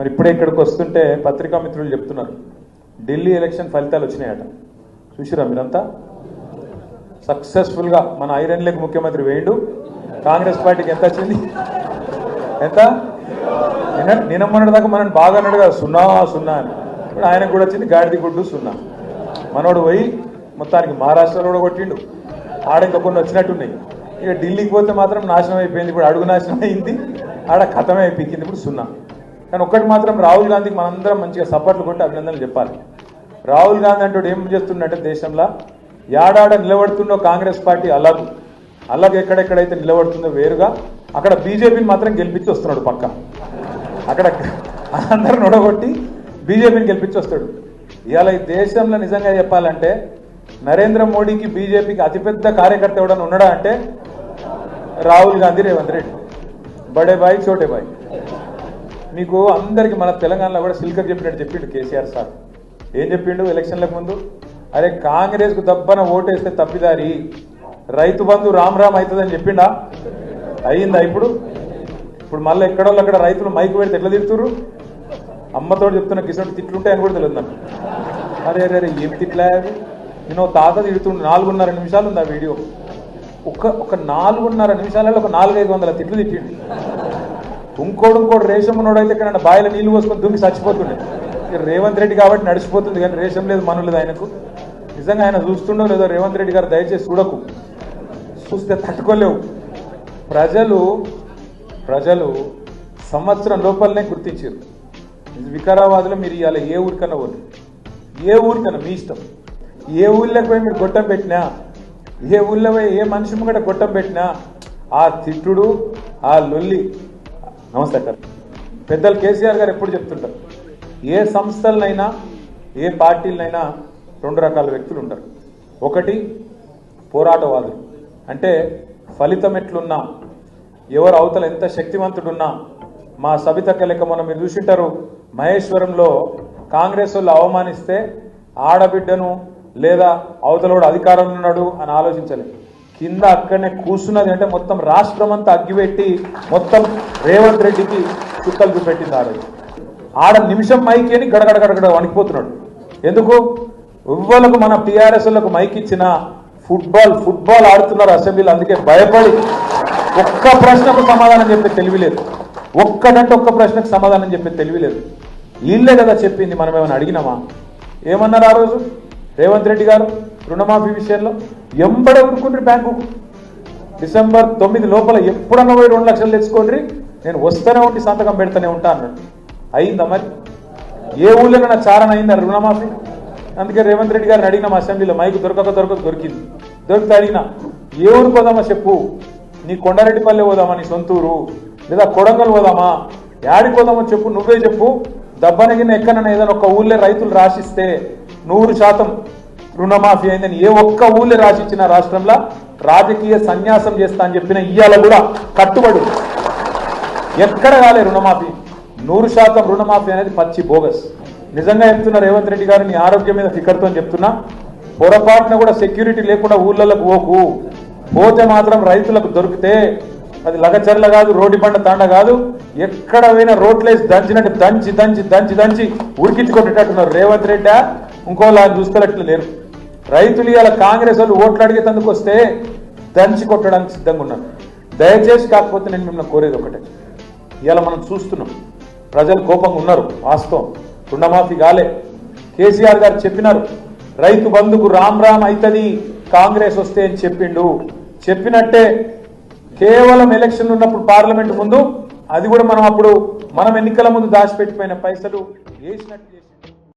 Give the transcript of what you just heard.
మరి ఇప్పుడే ఇక్కడికి వస్తుంటే పత్రికా మిత్రులు చెప్తున్నారు. ఢిల్లీ ఎలక్షన్ ఫలితాలు వచ్చినాయట. చూసిరా మీరంతా? సక్సెస్ఫుల్గా మన ఐరన్ ముఖ్యమంత్రి వేయండు. కాంగ్రెస్ పార్టీకి ఎంత వచ్చింది? ఎంత? నిన్న నిన్న దాకా మనం బాగా అన్నాడు కదా సున్నా సున్నా అని. ఇప్పుడు ఆయనకు కూడా వచ్చింది గాడిది గుడ్డు సున్నా. మనోడు పోయి మొత్తానికి మహారాష్ట్రలో కూడా కొట్టిండు. ఆడ ఇంకా కొన్ని వచ్చినట్టున్నాయి. ఇక ఢిల్లీకి పోతే మాత్రం నాశనం అయిపోయింది. ఇప్పుడు అడుగు నాశనం అయింది. ఆడ కథమే అయిపోయింది. ఇప్పుడు సున్నా. కానీ ఒక్కటి మాత్రం రాహుల్ గాంధీకి మనందరం మంచిగా సపోర్ట్లు కొట్టి అభినందనలు చెప్పాలి. రాహుల్ గాంధీ అంటూ ఏం చేస్తున్నట్టే దేశంలో ఏడాడ నిలబడుతుందో కాంగ్రెస్ పార్టీ అలాగు అలాగే ఎక్కడెక్కడైతే నిలబడుతుందో వేరుగా అక్కడ బీజేపీని మాత్రం గెలిపించి వస్తున్నాడు పక్క. అక్కడ అందరూ నొడగొట్టి బీజేపీని గెలిపించి వస్తాడు. ఇవాళ ఈ దేశంలో నిజంగా చెప్పాలంటే నరేంద్ర మోడీకి బీజేపీకి అతిపెద్ద కార్యకర్త ఎవడన్నా ఉన్నాడా అంటే రాహుల్ గాంధీ రేవంత్ రెడ్డి. బడే బాయ్ చోటే బాయ్. మీకు అందరికి మన తెలంగాణలో కూడా సిల్కర్ చెప్పినట్టు చెప్పిండు కేసీఆర్ సార్. ఏం చెప్పిండు ఎలక్షన్లకు ముందు? అరే కాంగ్రెస్కు దబ్బన ఓటేస్తే తప్పిదారి. రైతు బంధు రామ్ రామ్ అవుతుందని చెప్పిండా? అయ్యిందా ఇప్పుడు? ఇప్పుడు మళ్ళీ ఎక్కడోళ్ళు అక్కడ రైతులు మైకు పెడితే ఎట్లా తిడుతుర్రు? అమ్మతో చెప్తున్న కిషన్ తిట్లుంటాయని కూడా తెలియదు నాకు. అరే అరే అరే ఏం తిట్లా అవి? నేను తాత తిడుతుండు నాలుగున్నర నిమిషాలు ఉంది ఆ వీడియో. ఒక ఒక నాలుగున్నర నిమిషాలలో ఒక నాలుగైదు వందల తిట్లు తిట్టిండు. ఇంకోడు ఇంకోడు రేషం ఉన్నోడు అయితే ఇక్కడ బాయిల నీళ్ళు పోసుకొని దుంకి చచ్చిపోతుండే. రేవంత్ రెడ్డి కాబట్టి నడిచిపోతుంది కానీ రేషం లేదు మను లేదు ఆయనకు. నిజంగా ఆయన చూస్తుండో లేదో రేవంత్ రెడ్డి గారు దయచేసి చూడకు. చూస్తే తట్టుకోలేవు. ప్రజలు ప్రజలు సంవత్సరం లోపలనే గుర్తించారు. వికారాబాద్లో మీరు ఇవాళ ఏ ఊరికన్నా పోండి. ఏ ఊరికన్నా మీ ఇష్టం. ఏ ఊళ్ళకి పోయి మీరు గొట్టం పెట్టినా ఏ ఊళ్ళో పోయి ఏ మనిషి ముంగట గొట్టం పెట్టినా ఆ తిట్టుడు ఆ లొల్లి నమస్కారం పెద్దలు కేసీఆర్ గారు ఎప్పుడు చెప్తుంటారు? ఏ సంస్థలనైనా ఏ పార్టీలనైనా రెండు రకాల వ్యక్తులు ఉంటారు. ఒకటి పోరాటవాదులు. అంటే ఫలితం ఎట్లున్నా ఎవరు అవతల ఎంత శక్తివంతుడున్నా మా సబిత లెక్క మొన్న మీరు చూసింటారు మహేశ్వరంలో కాంగ్రెస్ వాళ్ళు అవమానిస్తే ఆడబిడ్డను లేదా అవతలోడు అధికారంలో ఉన్నాడు అని ఆలోచించలేదు. కింద అక్కడనే కూర్చున్నది అంటే మొత్తం రాష్ట్రం అంతా అగ్గిపెట్టి మొత్తం రేవంత్ రెడ్డికి చుక్కలు చూపెట్టింది ఆ రోజు. ఆడ నిమిషం మైకి అని గడగడ గడగడ వణికిపోతున్నాడు. ఎందుకు? ఇవ్వలకు మన టీఆర్ఎస్లకు మైక్ ఇచ్చిన ఫుట్బాల్ ఫుట్బాల్ ఆడుతున్నారు అసెంబ్లీలో అందుకే భయపడి ఒక్క ప్రశ్నకు సమాధానం చెప్పే తెలివిలేదు. ఒక్కటంటే ఒక్క ప్రశ్నకు సమాధానం చెప్పే తెలివిలేదు. వీళ్ళే కదా చెప్పింది మనం ఏమైనా అడిగినామా? ఏమన్నారు ఆ రోజు రేవంత్ రెడ్డి గారు రుణమాఫీ విషయంలో? ఎంబడే ఉరుకుండ్రి బ్యాంకు. డిసెంబర్ తొమ్మిది లోపల ఎప్పుడన్నా పోయి రెండు లక్షలు తెచ్చుకోండి నేను వస్తూనే ఉండి సంతకం పెడతానే ఉంటా అన్నాడు. అయిందా మరి? ఏ ఊళ్ళో చారణ అయిందా రుణమాఫీ? అందుకే రేవంత్ రెడ్డి గారిని అడిగిన మా అసెంబ్లీలో మైకు దొరకక దొరకక దొరికింది. దొరికితే అడిగిన ఏ ఊరికి పోదామా చెప్పు? నీ కొండారెడ్డిపల్లె పోదామా నీ సొంతూరు? లేదా కొడంగల్ పోదామా? యాడికి పోదామో చెప్పు నువ్వే చెప్పు. దబ్బనగిన ఎక్కడన్నా ఏదైనా ఒక ఊళ్ళో రైతులు రాసిస్తే నూరు శాతం రుణమాఫీ అయిందని ఏ ఒక్క ఊళ్ళో రాసిచ్చిన రాష్ట్రంలో రాజకీయ సన్యాసం చేస్తా అని చెప్పిన ఇయ్యాల కూడా కట్టుబడి. ఎక్కడ కాలే రుణమాఫీ? నూరు శాతం రుణమాఫీ అనేది పచ్చి బోగస్. నిజంగా చెప్తున్నా రేవంత్ రెడ్డి గారు నీ ఆరోగ్యం మీద ఫికర్తో చెప్తున్నా. పొరపాటున కూడా సెక్యూరిటీ లేకుండా ఊళ్ళలకు పోకు. పోతే మాత్రం రైతులకు దొరికితే అది లగచర్ల కాదు రోడ్డు పంట తండ కాదు. ఎక్కడ పోయినా రోడ్లేసి దంచినట్టు దంచి దంచి దంచి దంచి ఉరికించుకొట్టేటట్టున్నారు రేవంత్ రెడ్డి. ఇంకోలా చూస్తున్నట్లు లేరు. రైతులు ఇవాళ కాంగ్రెస్ వాళ్ళు ఓట్లు అడిగేందుకు వస్తే దంచి కొట్టడానికి సిద్ధంగా ఉన్నారు. దయచేసి కాకపోతే నేను మిమ్మల్ని కోరేది ఒకటే. ఇవాళ మనం చూస్తున్నాం. ప్రజలు కోపంగా ఉన్నారు. వాస్తవం. రుణమాఫీ కాలే. కేసీఆర్ గారు చెప్పినారు. రైతు బంధుకు రామ్ రామ్ అవుతుంది కాంగ్రెస్ వస్తే అని చెప్పిండు. చెప్పినట్టే కేవలం ఎలక్షన్లు ఉన్నప్పుడు పార్లమెంట్ ముందు అది కూడా మనం అప్పుడు మనం ఎన్నికల ముందు దాచిపెట్టిపోయిన పైసలు వేసినట్టు